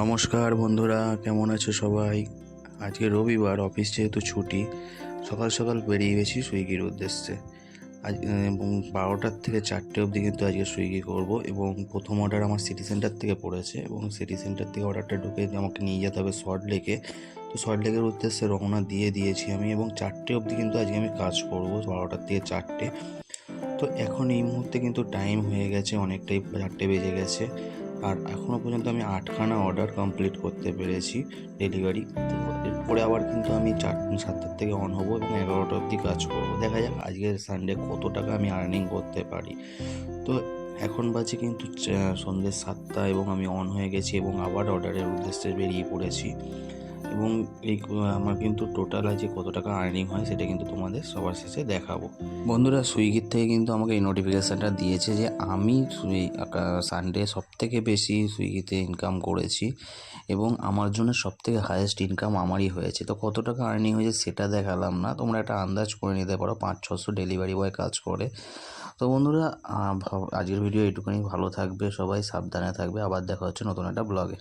নমস্কার বন্ধুরা, কেমন আছো সবাই? আজকে রবিবার, অফিস যেহেতু ছুটি, সকাল সকাল বেরিয়ে গেছি সুইগির উদ্দেশ্যে। আজ বারোটার থেকে চারটে অবধি কিন্তু আজকে সুইগি করব এবং প্রথম অর্ডার আমার সিটি সেন্টার থেকে পড়েছে এবং সিটি সেন্টার থেকে অর্ডারটা ঢুকে আমাকে নিয়ে যেতে হবে শর্ট লেকে তো শর্ট লেকের উদ্দেশ্যে রওনা দিয়ে দিয়েছি আমি এবং চারটে অবধি কিন্তু আজকে আমি কাজ করব, বারোটার থেকে চারটে। তো এখন এই মুহূর্তে কিন্তু টাইম হয়ে গেছে, অনেকটাই চারটে বেজে গেছে। আর এখনও পর্যন্ত আমি আটখানা অর্ডার কমপ্লিট করতে পেরেছি ডেলিভারি এরপরে আবার কিন্তু আমি চার, সাতটার থেকে অন হব এবং এগারোটা অবধি কাজ করব। দেখা যাক আজকের সানডে কত টাকা আমি আর্নিং করতে পারি। তো এখন বাজে কিন্তু সন্ধ্যে সাতটা এবং আমি অন হয়ে গেছি এবং আবার অর্ডারের উদ্দেশ্যে বেরিয়ে পড়েছি। এবং এই আমার কিন্তু টোটাল আজকে কত টাকা আর্নিং হয় সেটা কিন্তু তোমাদের সবার শেষে দেখাবো। বন্ধুরা সুইগির থেকে কিন্তু আমাকে এই নোটিফিকেশানটা দিয়েছে যে আমি সুই সানডে সব থেকে বেশি সুইগিতে ইনকাম করেছি এবং আমার জন্য সব থেকে হায়েস্ট ইনকাম আমারই হয়েছে। তো কত টাকা আর্নিং হয়েছে সেটা দেখালাম না, তোমরা একটা আন্দাজ করে নিতে পারো পাঁচ ছশো ডেলিভারি বয় কাজ করে। তো বন্ধুরা আজকের ভিডিও এটুকুনি ভালো থাকবে, সবাই সাবধানে থাকবে, আবার দেখা হচ্ছে নতুন একটা ব্লগে